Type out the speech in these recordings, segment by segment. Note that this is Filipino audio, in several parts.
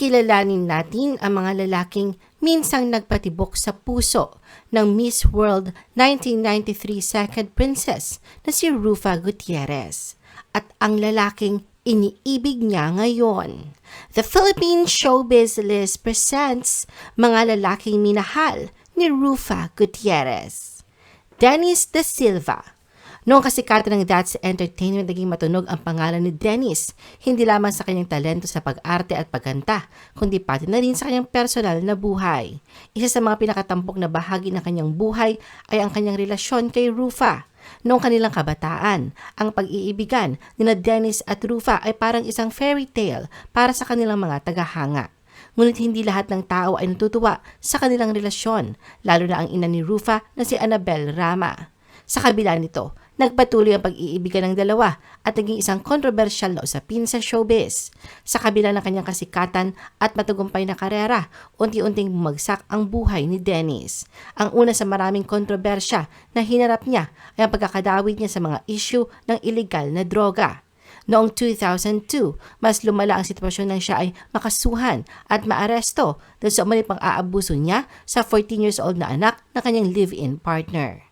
kilalanin natin ang mga lalaking minsang nagpatibok sa puso ng Miss World 1993 Second Princess na si Rufa Gutierrez at ang lalaking iniibig niya ngayon. The Philippine Showbiz List presents mga lalaking minahal ni Rufa Gutierrez. Dennis De Silva Noong kasikatan ng That's Entertainment, naging matunog ang pangalan ni Dennis, hindi lamang sa kanyang talento sa pag-arte at pagkanta, kundi pati na rin sa kanyang personal na buhay. Isa sa mga pinakatampok na bahagi ng kanyang buhay ay ang kanyang relasyon kay Rufa. Noong kanilang kabataan, ang pag-iibigan ni na Dennis at Rufa ay parang isang fairy tale para sa kanilang mga tagahanga. Ngunit hindi lahat ng tao ay natutuwa sa kanilang relasyon, lalo na ang ina ni Rufa na si Annabel Rama. Sa kabila nito, nagpatuloy ang pag-iibigan ng dalawa at naging isang kontrobersyal na usapin sa showbiz. Sa kabila ng kanyang kasikatan at matagumpay na karera, unti-unting bumagsak ang buhay ni Dennis. Ang una sa maraming kontrobersya na hinarap niya ay ang pagkakadawit niya sa mga issue ng illegal na droga. Noong 2002, mas lumala ang sitwasyon nang siya ay makasuhan at maaresto dahil sa umali pang aabuso niya sa 14 years old na anak na kanyang live-in partner.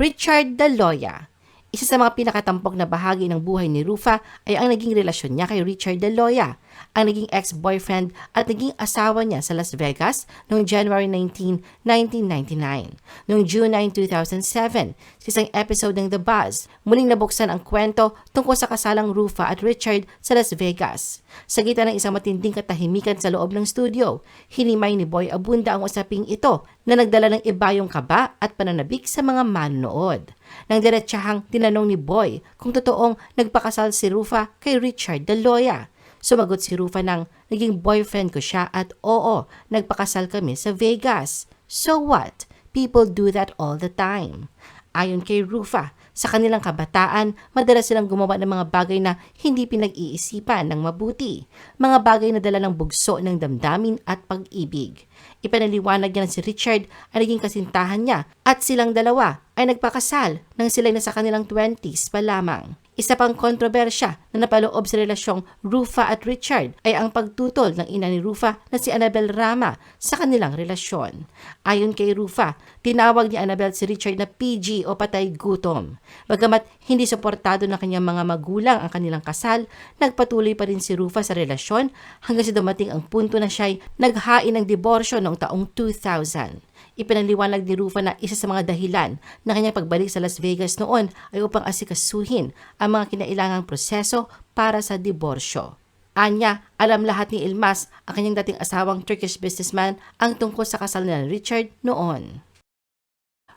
Richard Daloya. Isa sa mga pinakatampok na bahagi ng buhay ni Rufa ay ang naging relasyon niya kay Richard Daloya, ang naging ex-boyfriend at naging asawa niya sa Las Vegas noong January 19, 1999. Noong June 9, 2007, sa isang episode ng The Buzz, muling nabuksan ang kwento tungkol sa kasalang Rufa at Richard sa Las Vegas. Sa gitna ng isang matinding katahimikan sa loob ng studio, hinimay ni Boy Abunda ang usaping ito na nagdala ng ibayong kaba at pananabik sa mga manonood. Nang diretsahang tinanong ni Boy kung totoong nagpakasal si Rufa kay Richard Daloya. Sumagot si Rufa ng naging boyfriend ko siya at oo, nagpakasal kami sa Vegas. So what? People do that all the time. Ayon kay Rufa, sa kanilang kabataan, madalas silang gumawa ng mga bagay na hindi pinag-iisipan ng mabuti. Mga bagay na dala ng bugso ng damdamin at pag-ibig. Ipanaliwanag niya na si Richard ay naging kasintahan niya at silang dalawa ay nagpakasal nang sila na sa kanilang 20s pa lamang. Isa pang kontrobersya na napaloob sa relasyong Rufa at Richard ay ang pagtutol ng ina ni Rufa na si Annabel Rama sa kanilang relasyon. Ayon kay Rufa, tinawag ni Annabel si Richard na PG o patay gutom. Bagamat hindi suportado ng kanyang mga magulang ang kanilang kasal, nagpatuloy pa rin si Rufa sa relasyon hanggang sa dumating ang punto na siya'y naghain ng diborsyo noong taong 2000. Ipinaliwanag ni Rufa na isa sa mga dahilan na kanyang pagbalik sa Las Vegas noon ay upang asikasuhin ang mga kinailangang proseso para sa diborsyo. Anya, alam lahat ni Ilmas, ang kanyang dating asawang Turkish businessman, ang tungkol sa kasal ni Richard noon.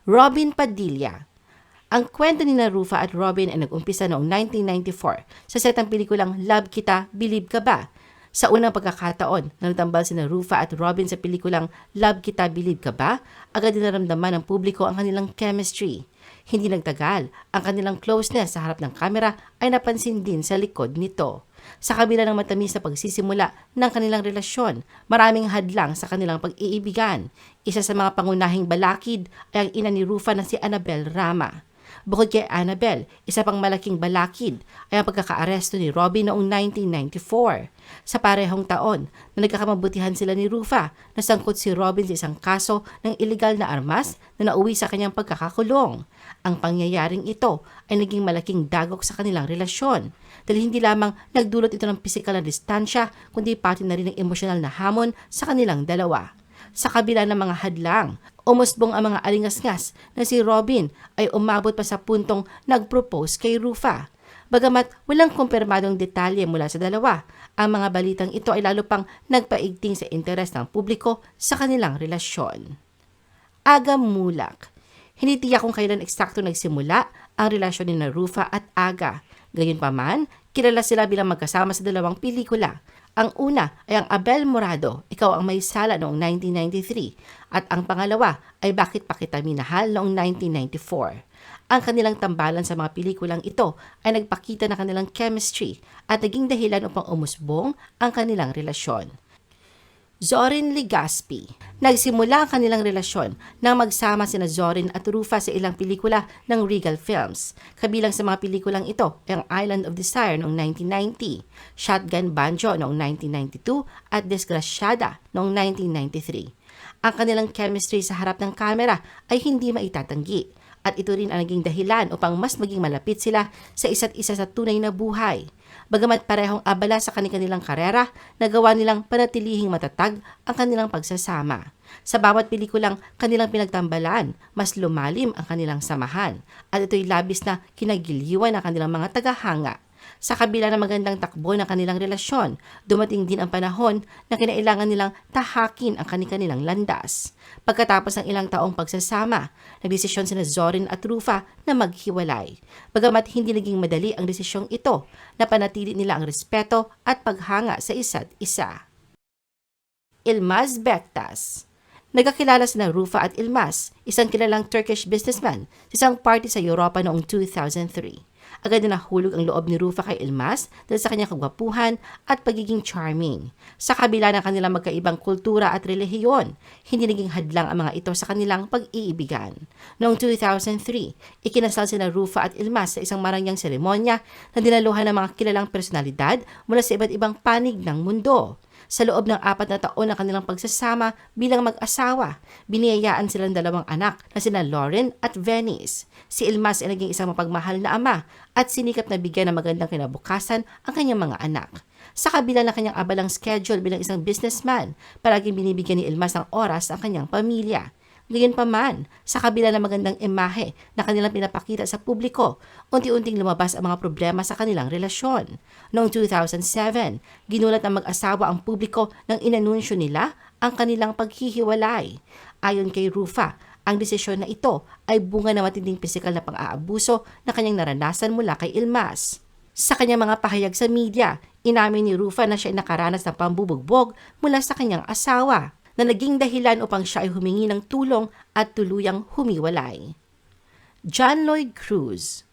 Robin Padilla ang kwento ni Rufa at Robin ay nag-umpisa noong 1994 sa setang pelikulang Love Kita, Believe Ka Ba sa unang pagkakataon na nagtambal sina Rufa at Robin sa pelikulang Love Kita Believe Ka Ba, agad dinaramdaman ng publiko ang kanilang chemistry. Hindi nagtagal, ang kanilang closeness sa harap ng kamera ay napansin din sa likod nito. Sa kabila ng matamis na pagsisimula ng kanilang relasyon, maraming hadlang sa kanilang pag-iibigan. Isa sa mga pangunahing balakid ay ang ina ni Rufa na si Annabel Rama. Bukod kay Annabel, isa pang malaking balakid ay ang pagkakaaresto ni Robin noong 1994. Sa parehong taon na nagkakamabutihan sila ni Rufa, nasangkot si Robin sa isang kaso ng illegal na armas na nauwi sa kanyang pagkakakulong. Ang pangyayaring ito ay naging malaking dagok sa kanilang relasyon dahil hindi lamang nagdulot ito ng pisikal na distansya kundi pati na rin ng emosyonal na hamon sa kanilang dalawa. Sa kabila ng mga hadlang, umusbong ang mga alingasngas na si Robin ay umabot pa sa puntong nag-propose kay Rufa. Bagamat walang kumpirmadong detalye mula sa dalawa, ang mga balitang ito ay lalo pang nagpaigting sa interes ng publiko sa kanilang relasyon. Aga Mulak Hindi tiyak kung kailan eksakto nagsimula ang relasyon ni Rufa at Aga. Gayunpaman, kilala sila bilang magkasama sa dalawang pelikula ang una ay ang Abel Morado, ikaw ang may sala noong 1993. At ang pangalawa ay Bakit pa kita minahal noong 1994. Ang kanilang tambalan sa mga pelikulang ito ay nagpakita na kanilang chemistry at naging dahilan upang umusbong ang kanilang relasyon. Zorin Legaspi. Nagsimula ang kanilang relasyon nang magsama sina Zorin at Rufa sa ilang pelikula ng Regal Films. Kabilang sa mga pelikulang ito ang Island of Desire noong 1990, Shotgun Banjo noong 1992 at Desgraciada noong 1993. Ang kanilang chemistry sa harap ng kamera ay hindi maitatanggi at ito rin ang naging dahilan upang mas maging malapit sila sa isa't isa sa tunay na buhay. Bagamat parehong abala sa kanilang karera, nagawa nilang panatilihing matatag ang kanilang pagsasama. Sa bawat pelikulang kanilang pinagtambalan, mas lumalim ang kanilang samahan at ito'y labis na kinagiliwan ng kanilang mga tagahanga. Sa kabila ng magandang takbo ng kanilang relasyon, dumating din ang panahon na kinailangan nilang tahakin ang kanilang landas. Pagkatapos ng ilang taong pagsasama, nagdesisyon sina Zorin at Rufa na maghiwalay. Bagamat hindi naging madali ang desisyong ito, napanatili nila ang respeto at paghanga sa isa't isa. Ilmaz Bektas Nagkakilala sina Rufa at Ilmaz, isang kilalang Turkish businessman, sa isang party sa Europa noong 2003. Agad na nahulog ang loob ni Rufa kay Ilmaz dahil sa kanyang kagwapuhan at pagiging charming. Sa kabila ng kanilang magkaibang kultura at relihiyon, hindi naging hadlang ang mga ito sa kanilang pag-iibigan. Noong 2003, ikinasal sina Rufa at Ilmaz sa isang marangyang seremonya na dinaluhan ng mga kilalang personalidad mula sa iba't ibang panig ng mundo. Sa loob ng apat na taon ng kanilang pagsasama bilang mag-asawa, biniyayaan silang dalawang anak na sina Lauren at Venice. Si Ilmas ay naging isang mapagmahal na ama at sinikap na bigyan ng magandang kinabukasan ang kanyang mga anak. Sa kabila ng kanyang abalang schedule bilang isang businessman, palaging binibigyan ni Ilmas ng oras ang kanyang pamilya. Gayunpaman, sa kabila ng magandang imahe na kanilang pinapakita sa publiko, unti-unting lumabas ang mga problema sa kanilang relasyon. Noong 2007, ginulat ng mag-asawa ang publiko nang inanunsyo nila ang kanilang paghihiwalay. Ayon kay Rufa, ang desisyon na ito ay bunga ng matinding pisikal na pang-aabuso na kanyang naranasan mula kay Ilmas. Sa kanyang mga pahayag sa media, inamin ni Rufa na siya ay nakaranas ng pambubugbog mula sa kanyang asawa na naging dahilan upang siya ay humingi ng tulong at tuluyang humiwalay. John Lloyd Cruz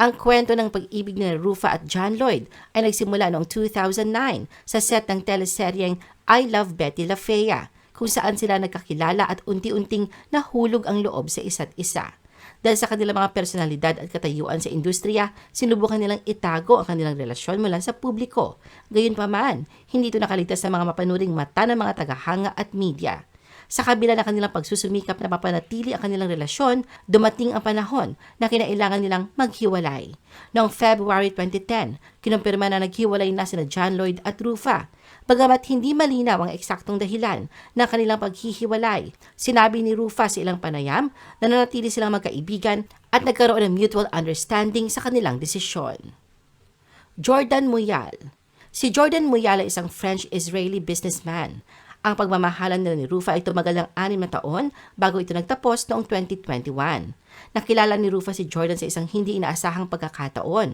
Ang kwento ng pag-ibig ni Rufa at John Lloyd ay nagsimula noong 2009 sa set ng teleseryeng I Love Betty La Fea, kung saan sila nagkakilala at unti-unting nahulog ang loob sa isa't isa. Dahil sa kanilang mga personalidad at katayuan sa industriya, sinubukan nilang itago ang kanilang relasyon mula sa publiko. Gayunpaman, hindi ito nakaligtas sa mga mapanuring mata ng mga tagahanga at media. Sa kabila ng kanilang pagsusumikap na mapanatili ang kanilang relasyon, dumating ang panahon na kinailangan nilang maghiwalay. Noong February 2010, kinumpirma na naghiwalay na sina John Lloyd at Rufa. Bagamat hindi malinaw ang eksaktong dahilan ng kanilang paghihiwalay, sinabi ni Rufa sa ilang panayam na nanatili silang magkaibigan at nagkaroon ng mutual understanding sa kanilang desisyon. Jordan Muyal Si Jordan Muyal ay isang French-Israeli businessman ang pagmamahalan nila ni Rufa ay tumagal ng anim na taon bago ito nagtapos noong 2021. Nakilala ni Rufa si Jordan sa isang hindi inaasahang pagkakataon.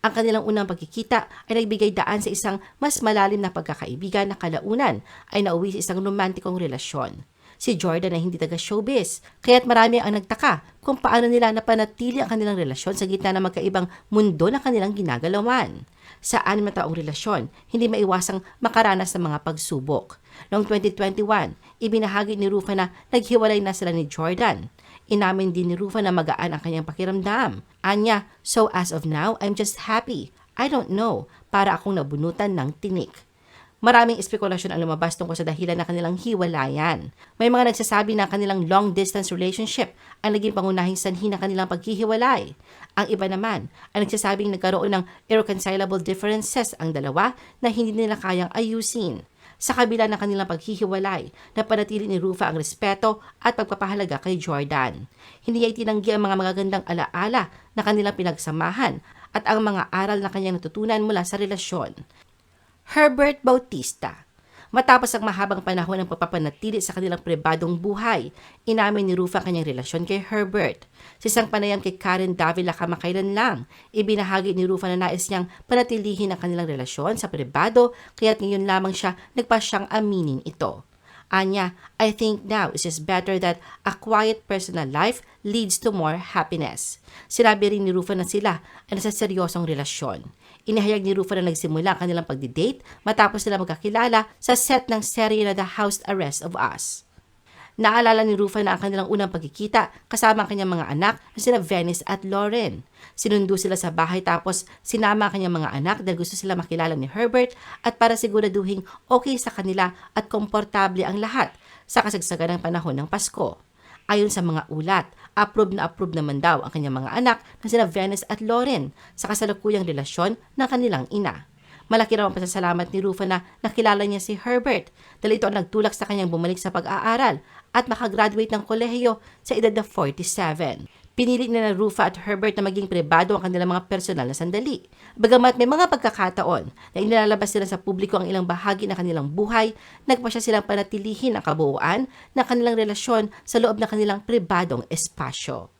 Ang kanilang unang pagkikita ay nagbigay daan sa isang mas malalim na pagkakaibigan na kalaunan ay nauwi sa isang romantikong relasyon. Si Jordan ay hindi taga showbiz, kaya't marami ang nagtaka kung paano nila napanatili ang kanilang relasyon sa gitna ng magkaibang mundo na kanilang ginagalawan. Sa anim na taong relasyon, hindi maiwasang makaranas ng mga pagsubok. Noong 2021, ibinahagi ni Rufa na naghiwalay na sila ni Jordan. Inamin din ni Rufa na magaan ang kanyang pakiramdam. Anya, so as of now, I'm just happy. I don't know, para akong nabunutan ng tinik. Maraming espekulasyon ang lumabas tungkol sa dahilan ng kanilang hiwalayan. May mga nagsasabi na kanilang long-distance relationship ang naging pangunahing sanhi ng kanilang paghihiwalay. Ang iba naman ang nagsasabing nagkaroon ng irreconcilable differences ang dalawa na hindi nila kayang ayusin. Sa kabila ng kanilang paghihiwalay, napanatili ni Rufa ang respeto at pagpapahalaga kay Jordan. Hindi niya itinanggi ang mga magagandang alaala na kanilang pinagsamahan at ang mga aral na kanyang natutunan mula sa relasyon. Herbert Bautista. Matapos ang mahabang panahon ng pagpapanatili sa kanilang pribadong buhay, inamin ni Rufa ang kanyang relasyon kay Herbert. Sa isang panayam kay Karen Davila kamakailan lang, ibinahagi ni Rufa na nais niyang panatilihin ang kanilang relasyon sa pribado kaya't ngayon lamang siya nagpasyang aminin ito. Anya, I think now is just better that a quiet personal life leads to more happiness. Sinabi rin ni Rufa na sila ay nasa seryosong relasyon. Inihayag ni Rufa na nagsimula ang kanilang pagdi-date matapos sila magkakilala sa set ng serye na The House Arrest of Us. Naalala ni Rufa na ang kanilang unang pagkikita kasama ang kanyang mga anak na sina Venice at Lauren. Sinundo sila sa bahay tapos sinama ang kanyang mga anak dahil gusto sila makilala ni Herbert at para siguraduhin okay sa kanila at komportable ang lahat sa kasagsagan ng panahon ng Pasko. Ayon sa mga ulat, approve na approve naman daw ang kanyang mga anak na sina Venice at Lauren sa kasalukuyang relasyon ng kanilang ina. Malaki raw ang pasasalamat ni Rufa na nakilala niya si Herbert dahil ito ang nagtulak sa kanyang bumalik sa pag-aaral at makagraduate ng kolehiyo sa edad na 47. Pinili na na Rufa at Herbert na maging pribado ang kanilang mga personal na sandali. Bagamat may mga pagkakataon na inilalabas sila sa publiko ang ilang bahagi ng kanilang buhay, nagpa siya silang panatilihin ang kabuuan ng kanilang relasyon sa loob ng kanilang pribadong espasyo.